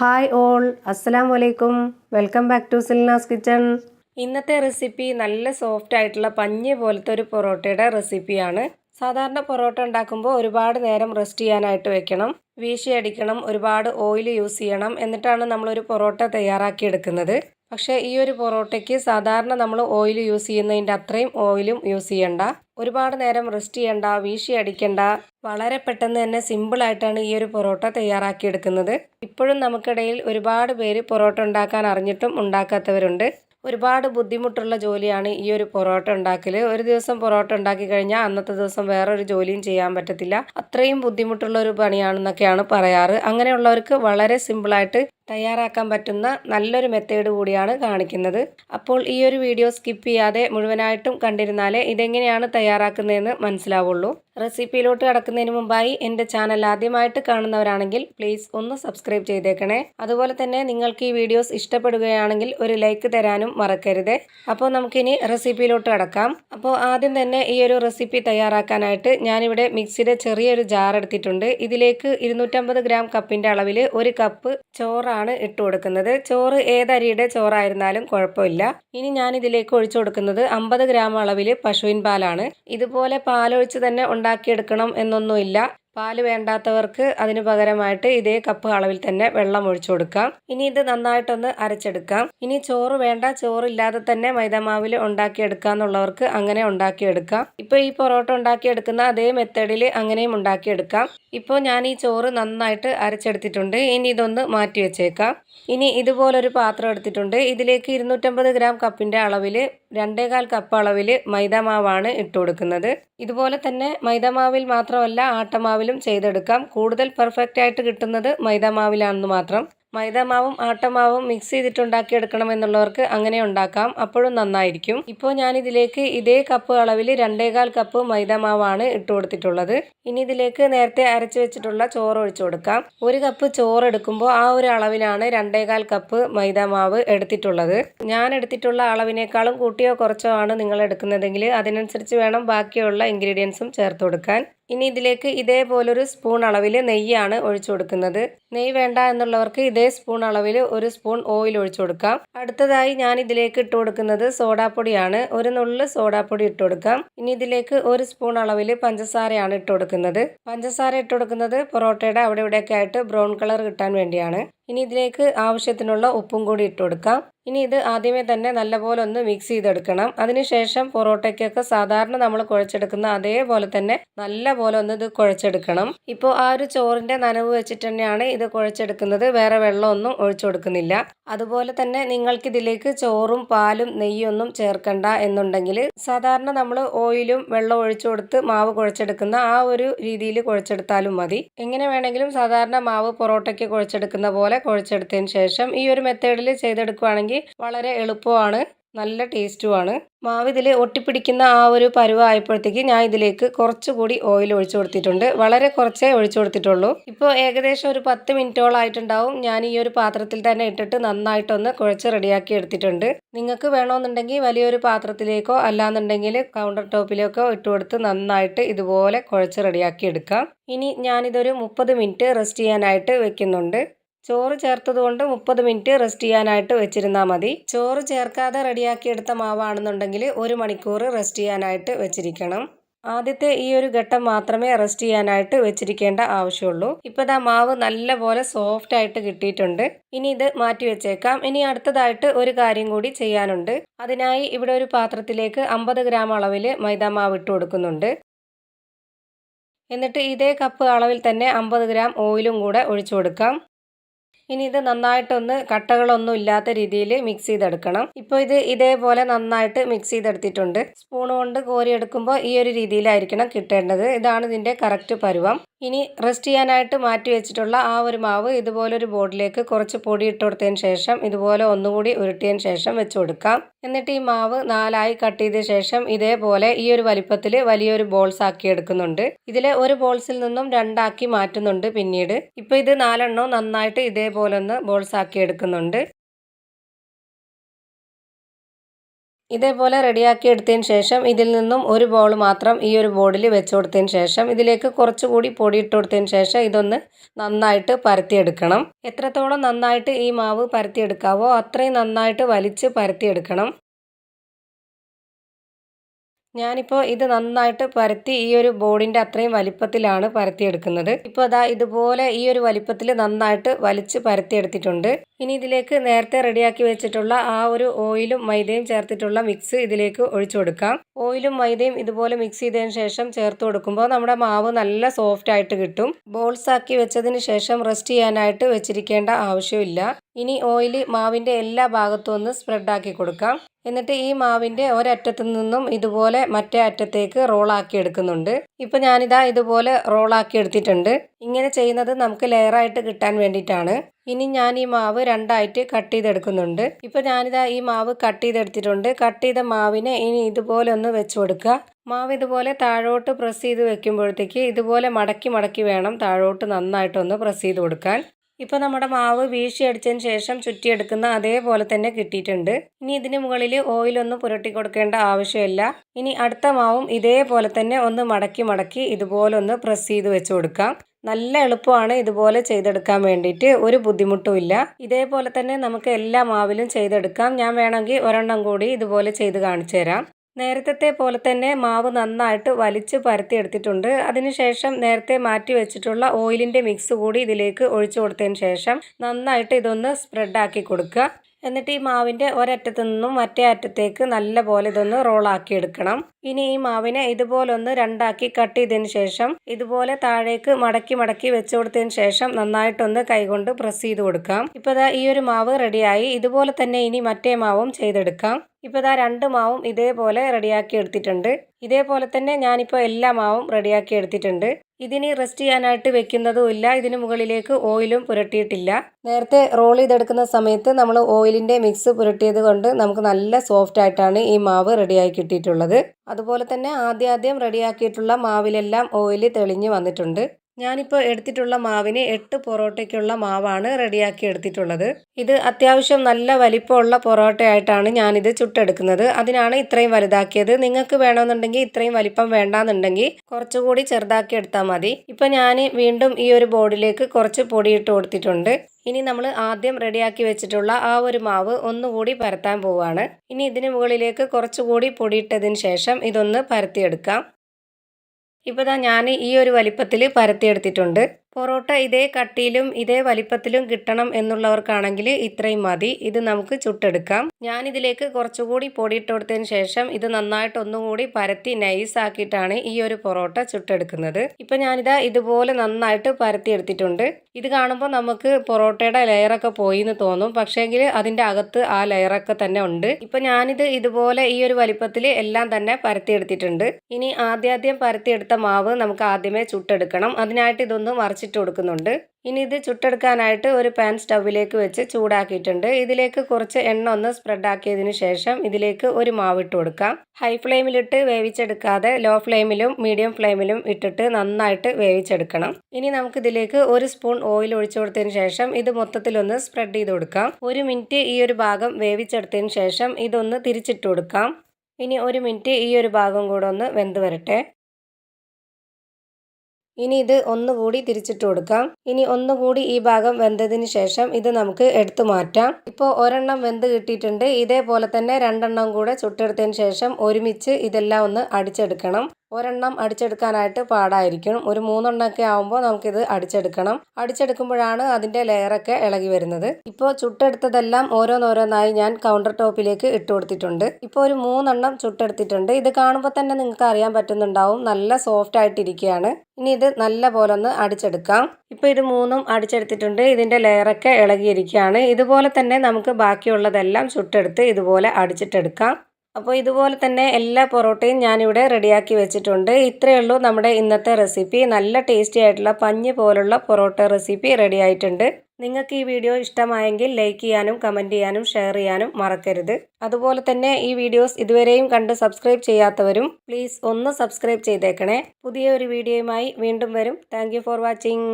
Hi all അസ്സലാം വലൈക്കും welcome back to Silna's kitchen. ഇന്നത്തെ റെസിപ്പി നല്ല സോഫ്റ്റ് ആയിട്ടുള്ള പഞ്ഞ് പോലത്തെ ഒരു പൊറോട്ടയുടെ റെസിപ്പിയാണ്. സാധാരണ പൊറോട്ട ഉണ്ടാക്കുമ്പോൾ ഒരുപാട് നേരം റെസ്റ്റ് ചെയ്യാനായിട്ട് വെക്കണം. വീശി അടിക്കണം ഒരുപാട് ഓയിൽ യൂസ് ചെയ്യണം. എന്നിട്ടാണ് നമ്മളൊരു പൊറോട്ട തയ്യാറാക്കി എടുക്കുന്നത് പക്ഷേ ഈ ഒരു പൊറോട്ടയ്ക്ക് സാധാരണ നമ്മൾ ഓയിൽ യൂസ് ചെയ്യുന്നതിന്റെ അത്രയും ഓയിലും യൂസ് ചെയ്യണ്ട. ഒരുപാട് നേരം റെസ്റ്റ് ചെയ്യണ്ട വീശി അടിക്കണ്ട. വളരെ പെട്ടെന്ന് തന്നെ സിമ്പിളായിട്ടാണ് ഈ ഒരു പൊറോട്ട തയ്യാറാക്കി എടുക്കുന്നത് ഇപ്പോഴും നമുക്കിടയിൽ ഒരുപാട് പേര് പൊറോട്ട ഉണ്ടാക്കാൻ അറിഞ്ഞിട്ടും ഉണ്ടാക്കാത്തവരുണ്ട്. ഒരുപാട് ബുദ്ധിമുട്ടുള്ള ജോലിയാണ് ഈ ഒരു പൊറോട്ട ഉണ്ടാക്കൽ ഒരു ദിവസം പൊറോട്ട ഉണ്ടാക്കി കഴിഞ്ഞാൽ അന്നത്തെ ദിവസം വേറൊരു ജോലിയും ചെയ്യാൻ പറ്റത്തില്ല. അത്രയും ബുദ്ധിമുട്ടുള്ള ഒരു പണിയാണെന്നൊക്കെയാണ് പറയാറ്. അങ്ങനെയുള്ളവർക്ക് വളരെ സിമ്പിളായിട്ട് തയ്യാറാക്കാൻ പറ്റുന്ന നല്ലൊരു മെത്തേഡ് കൂടിയാണ് കാണിക്കുന്നത്. അപ്പോൾ ഈ ഒരു വീഡിയോ സ്കിപ്പ് ചെയ്യാതെ മുഴുവനായിട്ടും കണ്ടിരുന്നാലേ ഇതെങ്ങനെയാണ് തയ്യാറാക്കുന്നതെന്ന് മനസ്സിലാവുള്ളൂ. റെസിപ്പിയിലോട്ട് കടക്കുന്നതിന് മുമ്പായി എന്റെ ചാനൽ ആദ്യമായിട്ട് കാണുന്നവരാണെങ്കിൽ പ്ലീസ് ഒന്ന് സബ്സ്ക്രൈബ് ചെയ്തേക്കണേ. അതുപോലെ തന്നെ നിങ്ങൾക്ക് ഈ വീഡിയോസ് ഇഷ്ടപ്പെടുകയാണെങ്കിൽ ഒരു ലൈക്ക് തരാനും മറക്കരുത്. അപ്പോൾ നമുക്കിനി റെസിപ്പിയിലോട്ട് കടക്കാം. അപ്പോൾ ആദ്യം തന്നെ ഈ ഒരു റെസിപ്പി തയ്യാറാക്കാനായിട്ട് ഞാനിവിടെ മിക്സിയുടെ ചെറിയൊരു ജാർ എടുത്തിട്ടുണ്ട്. ഇതിലേക്ക് ഇരുന്നൂറ്റമ്പത് ഗ്രാം കപ്പിന്റെ അളവിൽ ഒരു കപ്പ് ചോറാണ് ഇട്ട് കൊടുക്കുന്നത്. ചോറ് ഏതരിയുടെ ചോറായിരുന്നാലും കുഴപ്പമില്ല. ഇനി ഞാൻ ഇതിലേക്ക് ഒഴിച്ചു കൊടുക്കുന്നത് അമ്പത് ഗ്രാം അളവിൽ പശുവിൻ പാലാണ്. ഇതുപോലെ പാലൊഴിച്ച് തന്നെ ഉണ്ടാക്കിയെടുക്കണം എന്നൊന്നുമില്ല. പാൽ വേണ്ടാത്തവർക്ക് അതിന് പകരമായിട്ട് ഇതേ കപ്പ് അളവിൽ തന്നെ വെള്ളം ഒഴിച്ചു കൊടുക്കാം. ഇനി ഇത് നന്നായിട്ടൊന്ന് അരച്ചെടുക്കാം. ഇനി ചോറ് വേണ്ട ചോറില്ലാതെ തന്നെ മൈദമാവിൽ ഉണ്ടാക്കിയെടുക്കാം എന്നുള്ളവർക്ക് അങ്ങനെ ഉണ്ടാക്കിയെടുക്കാം. ഇപ്പോൾ ഈ പൊറോട്ട ഉണ്ടാക്കിയെടുക്കുന്ന അതേ മെത്തേഡിൽ അങ്ങനെയും ഉണ്ടാക്കിയെടുക്കാം. ഇപ്പോൾ ഞാൻ ഈ ചോറ് നന്നായിട്ട് അരച്ചെടുത്തിട്ടുണ്ട്. ഇനി ഇതൊന്ന് മാറ്റി വെച്ചേക്കാം. ഇനി ഇതുപോലൊരു പാത്രം എടുത്തിട്ടുണ്ട്. ഇതിലേക്ക് ഇരുന്നൂറ്റമ്പത് ഗ്രാം കപ്പിന്റെ അളവിൽ രണ്ടേകാൽ കപ്പ് അളവിൽ മൈദമാവാണ് ഇട്ട് കൊടുക്കുന്നത്. ഇതുപോലെ തന്നെ മൈദമാവിൽ മാത്രമല്ല ആട്ടമാവിലും ചെയ്തെടുക്കാം. കൂടുതൽ പെർഫെക്റ്റ് ആയിട്ട് കിട്ടുന്നത് മൈദമാവിലാണെന്ന് മാത്രം. മൈദാമാവും ആട്ടമാവും മിക്സ് ചെയ്തിട്ട് ഉണ്ടാക്കിയെടുക്കണം എന്നുള്ളവർക്ക് അങ്ങനെ ഉണ്ടാക്കാം. അപ്പോഴും നന്നായിരിക്കും. ഇപ്പോൾ ഞാൻ ഇതിലേക്ക് ഇതേ കപ്പ് അളവിൽ രണ്ടേകാൽ കപ്പ് മൈദാമാവാണ് ഇട്ട് കൊടുത്തിട്ടുള്ളത്. ഇനി ഇതിലേക്ക് നേരത്തെ അരച്ച് വെച്ചിട്ടുള്ള ചോറ് ഒഴിച്ചു കൊടുക്കാം. ഒരു കപ്പ് ചോറ് എടുക്കുമ്പോൾ ആ ഒരു അളവിലാണ് രണ്ടേകാൽ കപ്പ് മൈദാമാവ് എടുത്തിട്ടുള്ളത്. ഞാൻ എടുത്തിട്ടുള്ള അളവിനേക്കാളും കൂട്ടിയോ കുറച്ചോ ആണ് നിങ്ങൾ എടുക്കുന്നതെങ്കിൽ അതിനനുസരിച്ച് വേണം ബാക്കിയുള്ള ഇൻഗ്രീഡിയൻസും ചേർത്ത് കൊടുക്കാൻ. ഇനി ഇതിലേക്ക് ഇതേപോലൊരു സ്പൂൺ അളവിൽ നെയ്യാണ് ഒഴിച്ചു കൊടുക്കുന്നത്. നെയ്യ് വേണ്ട എന്നുള്ളവർക്ക് ഇതേ സ്പൂൺ അളവിൽ ഒരു സ്പൂൺ ഓയിൽ ഒഴിച്ചു കൊടുക്കാം. അടുത്തതായി ഞാൻ ഇതിലേക്ക് ഇട്ട് കൊടുക്കുന്നത് സോഡാപ്പൊടിയാണ്. ഒരു നുള്ളു സോഡാപ്പൊടി ഇട്ട് കൊടുക്കാം. ഇനി ഇതിലേക്ക് ഒരു സ്പൂൺ അളവിൽ പഞ്ചസാരയാണ് ഇട്ട് കൊടുക്കുന്നത്. പഞ്ചസാര ഇട്ട് കൊടുക്കുന്നത് പൊറോട്ടയുടെ അവിടെ ഇവിടെയൊക്കെ ആയിട്ട് ബ്രൗൺ കളർ കിട്ടാൻ വേണ്ടിയാണ്. ഇനി ഇതിലേക്ക് ആവശ്യത്തിനുള്ള ഉപ്പും കൂടി ഇട്ട് കൊടുക്കാം. ഇനി ഇത് ആദ്യമേ തന്നെ നല്ലപോലെ ഒന്ന് മിക്സ് ചെയ്തെടുക്കണം. അതിനുശേഷം പൊറോട്ടയ്ക്കൊക്കെ സാധാരണ നമ്മൾ കുഴച്ചെടുക്കുന്ന അതേപോലെ തന്നെ നല്ലപോലെ ഒന്ന് ഇത് കുഴച്ചെടുക്കണം. ഇപ്പോൾ ആ ഒരു ചോറിന്റെ നനവ് വെച്ചിട്ട് തന്നെയാണ് ഇത് കുഴച്ചെടുക്കുന്നത്. വേറെ വെള്ളമൊന്നും ഒഴിച്ചു കൊടുക്കുന്നില്ല. അതുപോലെ തന്നെ നിങ്ങൾക്ക് ഇതിലേക്ക് ചോറും പാലും നെയ്യൊന്നും ചേർക്കണ്ട എന്നുണ്ടെങ്കിൽ സാധാരണ നമ്മൾ ഓയിലും വെള്ളം ഒഴിച്ചു കൊടുത്ത് മാവ് കുഴച്ചെടുക്കുന്ന ആ ഒരു രീതിയിൽ കുഴച്ചെടുത്താലും മതി. എങ്ങനെ വേണമെങ്കിലും സാധാരണ മാവ് പൊറോട്ടയ്ക്ക് കുഴച്ചെടുക്കുന്ന പോലെ കുഴച്ചെടുത്തതിന് ശേഷം ഈ ഒരു മെത്തേഡിൽ ചെയ്തെടുക്കുകയാണെങ്കിൽ വളരെ എളുപ്പമാണ് നല്ല ടേസ്റ്റുമാണ് മാവ് ഇതിൽ ഒട്ടിപ്പിടിക്കുന്ന ആ ഒരു പരുവായപ്പോഴത്തേക്ക് ഞാൻ ഇതിലേക്ക് കുറച്ചുകൂടി ഓയിൽ ഒഴിച്ചു കൊടുത്തിട്ടുണ്ട്. വളരെ കുറച്ചേ ഒഴിച്ചു കൊടുത്തിട്ടുള്ളൂ. ഇപ്പോൾ ഏകദേശം ഒരു പത്ത് മിനിറ്റോളായിട്ടുണ്ടാവും ഞാൻ ഈ ഒരു പാത്രത്തിൽ തന്നെ ഇട്ടിട്ട് നന്നായിട്ടൊന്ന് കുഴച്ച് റെഡിയാക്കി എടുത്തിട്ടുണ്ട്. നിങ്ങൾക്ക് വേണമെന്നുണ്ടെങ്കിൽ വലിയൊരു പാത്രത്തിലേക്കോ അല്ലാന്നുണ്ടെങ്കിൽ കൗണ്ടർ ടോപ്പിലേക്കോ ഇട്ട് കൊടുത്ത് നന്നായിട്ട് ഇതുപോലെ കുഴച്ച് റെഡിയാക്കി എടുക്കാം. ഇനി ഞാനിതൊരു മുപ്പത് മിനിറ്റ് റെസ്റ്റ് ചെയ്യാനായിട്ട് വെക്കുന്നുണ്ട്. ചോറ് ചേർത്തതുകൊണ്ട് മുപ്പത് മിനിറ്റ് റെസ്റ്റ് ചെയ്യാനായിട്ട് വെച്ചിരുന്നാൽ മതി. ചോറ് ചേർക്കാതെ റെഡിയാക്കിയെടുത്ത മാവാണെന്നുണ്ടെങ്കിൽ ഒരു മണിക്കൂർ റെസ്റ്റ് ചെയ്യാനായിട്ട് വെച്ചിരിക്കണം. ആദ്യത്തെ ഈ ഒരു ഘട്ടം മാത്രമേ റെസ്റ്റ് ചെയ്യാനായിട്ട് വെച്ചിരിക്കേണ്ട ആവശ്യമുള്ളൂ. ഇപ്പോൾ ഇതാ മാവ് നല്ലപോലെ സോഫ്റ്റ് ആയിട്ട് കിട്ടിയിട്ടുണ്ട്. ഇനി ഇത് മാറ്റി വെച്ചേക്കാം. ഇനി അടുത്തതായിട്ട് ഒരു കാര്യം കൂടി ചെയ്യാനുണ്ട്. അതിനായി ഇവിടെ ഒരു പാത്രത്തിലേക്ക് അമ്പത് ഗ്രാം അളവിൽ മൈദാമാവ് ഇട്ട് കൊടുക്കുന്നുണ്ട്. എന്നിട്ട് ഇതേ കപ്പ് അളവിൽ തന്നെ അമ്പത് ഗ്രാം ഓയിലും കൂടെ ഒഴിച്ചു കൊടുക്കാം. ഇനി ഇത് നന്നായിട്ടൊന്ന് കട്ടകളൊന്നും ഇല്ലാത്ത രീതിയിൽ മിക്സ് ചെയ്തെടുക്കണം. ഇപ്പോൾ ഇത് ഇതേപോലെ നന്നായിട്ട് മിക്സ് ചെയ്തെടുത്തിട്ടുണ്ട്. സ്പൂൺ കൊണ്ട് കോരിയെടുക്കുമ്പോൾ ഈ ഒരു രീതിയിലായിരിക്കണം കിട്ടേണ്ടത്. ഇതാണ് ഇതിന്റെ കറക്റ്റ് പരുവം. ഇനി റെസ്റ്റ് ചെയ്യാനായിട്ട് മാറ്റി വെച്ചിട്ടുള്ള ആ ഒരു മാവ് ഇതുപോലൊരു ബോർഡിലേക്ക് കുറച്ച് പൊടി ഇട്ട് കൊടുത്തതിന് ശേഷം ഇതുപോലെ ഒന്നുകൂടി ഉരുട്ടിയതിന് ശേഷം വെച്ച് കൊടുക്കാം. എന്നിട്ട് ഈ മാവ് നാലായി കട്ട് ചെയ്ത ശേഷം ഇതേപോലെ ഈ ഒരു വലിപ്പത്തിൽ വലിയൊരു ബോൾസ് ആക്കി എടുക്കുന്നുണ്ട്. ഇതിലെ ഒരു ബോൾസിൽ നിന്നും രണ്ടാക്കി മാറ്റുന്നുണ്ട് പിന്നീട്. ഇപ്പോൾ ഇത് നാലെണ്ണവും നന്നായിട്ട് ഇതേപോലെ ഒന്ന് ബോൾസ് ആക്കി എടുക്കുന്നുണ്ട്. ഇതേപോലെ റെഡിയാക്കി എടുത്തതിന് ശേഷം ഇതിൽ നിന്നും ഒരു ബോൾ മാത്രം ഈ ഒരു ബോർഡിൽ വെച്ച് കൊടുത്തതിന് ശേഷം ഇതിലേക്ക് കുറച്ചുകൂടി പൊടി ഇട്ട് കൊടുത്തതിന് ശേഷം ഇതൊന്ന് നന്നായിട്ട് പരത്തിയെടുക്കണം. എത്രത്തോളം നന്നായിട്ട് ഈ മാവ് പരത്തിയെടുക്കാവോ അത്രയും നന്നായിട്ട് വലിച്ച് പരത്തിയെടുക്കണം. ഞാനിപ്പോൾ ഇത് നന്നായിട്ട് പരത്തി ഈ ഒരു ബോർഡിന്റെ അത്രയും വലിപ്പത്തിലാണ് പരത്തിയെടുക്കുന്നത്. ഇപ്പോൾ അതാ ഇതുപോലെ ഈ ഒരു വലിപ്പത്തിൽ നന്നായിട്ട് വലിച്ച് പരത്തിയെടുത്തിട്ടുണ്ട്. ഇനി ഇതിലേക്ക് നേരത്തെ റെഡിയാക്കി വെച്ചിട്ടുള്ള ആ ഒരു ഓയിലും മൈദയും ചേർത്തിട്ടുള്ള മിക്സ് ഇതിലേക്ക് ഒഴിച്ചു കൊടുക്കാം. ഓയിലും മൈദയും ഇതുപോലെ മിക്സ് ചെയ്തതിന് ശേഷം ചേർത്ത് കൊടുക്കുമ്പോൾ നമ്മുടെ മാവ് നല്ല സോഫ്റ്റ് ആയിട്ട് കിട്ടും. ബോൾസ് ആക്കി വെച്ചതിന് ശേഷം റെസ്റ്റ് ചെയ്യാനായിട്ട് വെച്ചിരിക്കേണ്ട ആവശ്യമില്ല. ഇനി ഓയിൽ മാവിന്റെ എല്ലാ ഭാഗത്തും ഒന്ന് സ്പ്രെഡാക്കി കൊടുക്കാം. എന്നിട്ട് ഈ മാവിന്റെ ഒരറ്റത്തു നിന്നും ഇതുപോലെ മറ്റേ അറ്റത്തേക്ക് റോളാക്കി എടുക്കുന്നുണ്ട്. ഇപ്പം ഞാനിതാ ഇതുപോലെ റോളാക്കി എടുത്തിട്ടുണ്ട്. ഇങ്ങനെ ചെയ്യുന്നത് നമുക്ക് ലെയറായിട്ട് കിട്ടാൻ വേണ്ടിയിട്ടാണ്. ഇനി ഞാൻ ഈ മാവ് രണ്ടായിട്ട് കട്ട് ചെയ്തെടുക്കുന്നുണ്ട്. ഇപ്പം ഞാനിതാ ഈ മാവ് കട്ട് ചെയ്തെടുത്തിട്ടുണ്ട്. കട്ട് ചെയ്ത മാവിനെ ഇനി ഇതുപോലെ ഒന്ന് വെച്ച് കൊടുക്കുക. മാവ് ഇതുപോലെ താഴോട്ട് പ്രസ് ചെയ്ത് വെക്കുമ്പോഴത്തേക്ക് ഇതുപോലെ മടക്കി മടക്കി വേണം താഴോട്ട് നന്നായിട്ടൊന്ന് പ്രസ് ചെയ്ത് കൊടുക്കാൻ. ഇപ്പോൾ നമ്മുടെ മാവ് വീശി അടിച്ചതിന് ശേഷം ചുറ്റിയെടുക്കുന്ന അതേപോലെ തന്നെ കിട്ടിയിട്ടുണ്ട്. ഇനി ഇതിന് മുകളിൽ ഓയിലൊന്നും പുരട്ടി കൊടുക്കേണ്ട ആവശ്യമില്ല. ഇനി അടുത്ത മാവും ഇതേപോലെ തന്നെ ഒന്ന് മടക്കി മടക്കി ഇതുപോലെ ഒന്ന് പ്രസ് ചെയ്ത് വെച്ച് കൊടുക്കാം. നല്ല എളുപ്പമാണ് ഇതുപോലെ ചെയ്തെടുക്കാൻ വേണ്ടിയിട്ട്. ഒരു ബുദ്ധിമുട്ടും ഇതേപോലെ തന്നെ നമുക്ക് എല്ലാ മാവിലും ചെയ്തെടുക്കാം. ഞാൻ വേണമെങ്കിൽ ഒരെണ്ണം കൂടി ഇതുപോലെ ചെയ്ത് കാണിച്ചു തരാം. നേരത്തെ പോലെ തന്നെ മാവ് നന്നായിട്ട് വലിച്ച് പരത്തി എടുത്തിട്ടുണ്ട് അതിനുശേഷം നേരത്തെ മാറ്റി വെച്ചിട്ടുള്ള ഓയിലിന്റെ മിക്സ് കൂടി ഇതിലേക്ക് ഒഴിച്ചു കൊടുത്തതിന് ശേഷം നന്നായിട്ട് ഇതൊന്ന് സ്പ്രെഡാക്കി കൊടുക്കുക. എന്നിട്ട് ഈ മാവിന്റെ ഒരറ്റത്തു നിന്നും മറ്റേ അറ്റത്തേക്ക് നല്ല പോലെ ഇതൊന്ന് റോളാക്കി എടുക്കണം. ഇനി ഈ മാവിനെ ഇതുപോലെ ഒന്ന് രണ്ടാക്കി കട്ട് ചെയ്തതിന് ശേഷം ഇതുപോലെ താഴേക്ക് മടക്കി മടക്കി വെച്ചു കൊടുത്തതിന് ശേഷം നന്നായിട്ടൊന്ന് കൈകൊണ്ട് പ്രസ് ചെയ്ത് കൊടുക്കാം. ഇപ്പോൾ ഈ ഒരു മാവ് റെഡിയായി ഇതുപോലെ തന്നെ ഇനി മറ്റേ മാവും ചെയ്തെടുക്കാം. ഇപ്പോൾ ഇതാ രണ്ട് മാവും ഇതേപോലെ റെഡിയാക്കി എടുത്തിട്ടുണ്ട്. ഇതേപോലെ തന്നെ ഞാനിപ്പോൾ എല്ലാ മാവും റെഡിയാക്കി എടുത്തിട്ടുണ്ട്. ഇതിന് റെസ്റ്റ് ചെയ്യാനായിട്ട് വെക്കുന്നതും ഇല്ല. ഇതിന് മുകളിലേക്ക് ഓയിലും പുരട്ടിയിട്ടില്ല. നേരത്തെ റോൾ ചെയ്തെടുക്കുന്ന സമയത്ത് നമ്മൾ ഓയിലിന്റെ മിക്സ് പുരട്ടിയത് കൊണ്ട് നമുക്ക് നല്ല സോഫ്റ്റ് ആയിട്ടാണ് ഈ മാവ് റെഡിയായി കിട്ടിയിട്ടുള്ളത്. അതുപോലെ തന്നെ ആദ്യം ആദ്യം റെഡിയാക്കിയിട്ടുള്ള മാവിലെല്ലാം ഓയിൽ തെളിഞ്ഞ് വന്നിട്ടുണ്ട്. ഞാനിപ്പോൾ എടുത്തിട്ടുള്ള മാവിന് എട്ട് പൊറോട്ടയ്ക്കുള്ള മാവാണ് റെഡിയാക്കി എടുത്തിട്ടുള്ളത്. ഇത് അത്യാവശ്യം നല്ല വലിപ്പമുള്ള പൊറോട്ടയായിട്ടാണ് ഞാനിത് ചുട്ടെടുക്കുന്നത്. അതിനാണ് ഇത്രയും വലുതാക്കിയത്. നിങ്ങൾക്ക് വേണമെന്നുണ്ടെങ്കിൽ ഇത്രയും വലിപ്പം വേണ്ടാന്നുണ്ടെങ്കിൽ കുറച്ചുകൂടി ചെറുതാക്കി എടുത്താൽ മതി. ഇപ്പം ഞാൻ വീണ്ടും ഈ ഒരു ബോർഡിലേക്ക് കുറച്ച് പൊടിയിട്ട് കൊടുത്തിട്ടുണ്ട്. ഇനി നമ്മൾ ആദ്യം റെഡിയാക്കി വെച്ചിട്ടുള്ള ആ ഒരു മാവ് ഒന്നുകൂടി പരത്താൻ പോവുകയാണ് ഇനി ഇതിന് മുകളിലേക്ക് കുറച്ചുകൂടി പൊടിയിട്ടതിന് ശേഷം ഇതൊന്ന് പരത്തിയെടുക്കാം. ഇപ്പോൾ ഇതാ ഞാൻ ഈ ഒരു വലിപ്പത്തിൽ പരത്തിയെടുത്തിട്ടുണ്ട് പൊറോട്ട ഇതേ കട്ടിയിലും ഇതേ വലിപ്പത്തിലും കിട്ടണം എന്നുള്ളവർക്കാണെങ്കിൽ ഇത്രയും മതി. ഇത് നമുക്ക് ചുട്ടെടുക്കാം. ഞാൻ ഇതിലേക്ക് കുറച്ചുകൂടി പൊടിയിട്ട് കൊടുത്തതിന് ശേഷം ഇത് നന്നായിട്ട് ഒന്നുകൂടി പരത്തി നൈസ് ആക്കിയിട്ടാണ് ഈ ഒരു പൊറോട്ട ചുട്ടെടുക്കുന്നത്. ഇപ്പൊ ഞാനിതാ ഇതുപോലെ നന്നായിട്ട് പരത്തി എടുത്തിട്ടുണ്ട് ഇത് കാണുമ്പോൾ നമുക്ക് പൊറോട്ടയുടെ ലെയറൊക്കെ പോയി എന്ന് തോന്നും. പക്ഷേങ്കിൽ അതിന്റെ അകത്ത് ആ ലെയറൊക്കെ തന്നെ ഉണ്ട്. ഇപ്പൊ ഞാനിത് ഇതുപോലെ ഈ ഒരു വലിപ്പത്തിൽ എല്ലാം തന്നെ പരത്തി എടുത്തിട്ടുണ്ട് ഇനി ആദ്യാദ്യം പരത്തിയെടുത്ത മാവ് നമുക്ക് ആദ്യമേ ചുട്ടെടുക്കണം. അതിനായിട്ട് ഇതൊന്ന് മറിച്ച് മറിച്ചിട്ട് കൊടുക്കുന്നുണ്ട്. ഇനി ഇത് ചുട്ടെടുക്കാനായിട്ട് ഒരു പാൻ സ്റ്റവിലേക്ക് വെച്ച് ചൂടാക്കിയിട്ടുണ്ട്. ഇതിലേക്ക് കുറച്ച് എണ്ണ ഒന്ന് സ്പ്രെഡ് ആക്കിയതിന് ശേഷം ഇതിലേക്ക് ഒരു മാവ് ഇട്ട് കൊടുക്കാം ഹൈ ഫ്ലെയിമിലിട്ട് വേവിച്ചെടുക്കാതെ ലോ ഫ്ലെയിമിലും മീഡിയം ഫ്ലെയിമിലും ഇട്ടിട്ട് നന്നായിട്ട് വേവിച്ചെടുക്കണം. ഇനി നമുക്ക് ഇതിലേക്ക് ഒരു സ്പൂൺ ഓയിൽ ഒഴിച്ചു കൊടുത്തതിന് ശേഷം ഇത് മൊത്തത്തിലൊന്ന് സ്പ്രെഡ് ചെയ്ത് കൊടുക്കാം. ഒരു മിനിറ്റ് ഈ ഒരു ഭാഗം വേവിച്ചെടുത്തതിന് ശേഷം ഇതൊന്ന് തിരിച്ചിട്ട് കൊടുക്കാം. ഇനി ഒരു മിനിറ്റ് ഈ ഒരു ഭാഗം കൂടെ ഒന്ന് വെന്ത് വരട്ടെ. ഇനി ഇത് ഒന്നുകൂടി തിരിച്ചിട്ട് കൊടുക്കാം. ഇനി ഒന്നുകൂടി ഈ ഭാഗം വെന്തതിന് ശേഷം ഇത് നമുക്ക് എടുത്തു മാറ്റാം. ഇപ്പോൾ ഒരെണ്ണം വെന്ത് കിട്ടിയിട്ടുണ്ട്. ഇതേപോലെ തന്നെ രണ്ടെണ്ണം കൂടെ ചുട്ടെടുത്തതിന് ശേഷം ഒരുമിച്ച് ഇതെല്ലാം ഒന്ന് അടിച്ചെടുക്കണം. ഒരെണ്ണം അടിച്ചെടുക്കാനായിട്ട് പാടായിരിക്കും ഒരു മൂന്നെണ്ണമൊക്കെ ആകുമ്പോൾ നമുക്കിത് അടിച്ചെടുക്കണം. അടിച്ചെടുക്കുമ്പോഴാണ് അതിന്റെ ലെയറൊക്കെ ഇളകി വരുന്നത്. ഇപ്പോൾ ചുട്ടെടുത്തതെല്ലാം ഓരോന്നോരോന്നായി ഞാൻ കൗണ്ടർ ടോപ്പിലേക്ക് ഇട്ട് കൊടുത്തിട്ടുണ്ട്. ഇപ്പോൾ ഒരു മൂന്നെണ്ണം ചുട്ടെടുത്തിട്ടുണ്ട്. ഇത് കാണുമ്പോൾ തന്നെ നിങ്ങൾക്ക് അറിയാൻ പറ്റുന്നുണ്ടാവും. നല്ല സോഫ്റ്റ് ആയിട്ടിരിക്കുകയാണ്. ഇനി ഇത് നല്ല പോലെ ഒന്ന് അടിച്ചെടുക്കാം. ഇപ്പോൾ ഇത് മൂന്നും അടിച്ചെടുത്തിട്ടുണ്ട്. ഇതിന്റെ ലെയറൊക്കെ ഇളകിയിരിക്കുകയാണ്. ഇതുപോലെ തന്നെ നമുക്ക് ബാക്കിയുള്ളതെല്ലാം ചുട്ടെടുത്ത് ഇതുപോലെ അടിച്ചിട്ടെടുക്കാം. അപ്പോൾ ഇതുപോലെ തന്നെ എല്ലാ പൊറോട്ടയും ഞാനിവിടെ റെഡിയാക്കി വെച്ചിട്ടുണ്ട്. ഇത്രയേ ഉള്ളൂ നമ്മുടെ ഇന്നത്തെ റെസിപ്പി. നല്ല ടേസ്റ്റി ആയിട്ടുള്ള പഞ്ഞ് പോലുള്ള പൊറോട്ട റെസിപ്പി റെഡി ആയിട്ടുണ്ട്. നിങ്ങൾക്ക് ഈ വീഡിയോ ഇഷ്ടമായെങ്കിൽ ലൈക്ക് ചെയ്യാനും കമന്റ് ചെയ്യാനും ഷെയർ ചെയ്യാനും മറക്കരുത്. അതുപോലെ തന്നെ ഈ വീഡിയോസ് ഇതുവരെയും കണ്ട് സബ്സ്ക്രൈബ് ചെയ്യാത്തവരും പ്ലീസ് ഒന്ന് സബ്സ്ക്രൈബ് ചെയ്തേക്കണേ. പുതിയ ഒരു വീഡിയോയുമായി വീണ്ടും വരും. Thank for watching.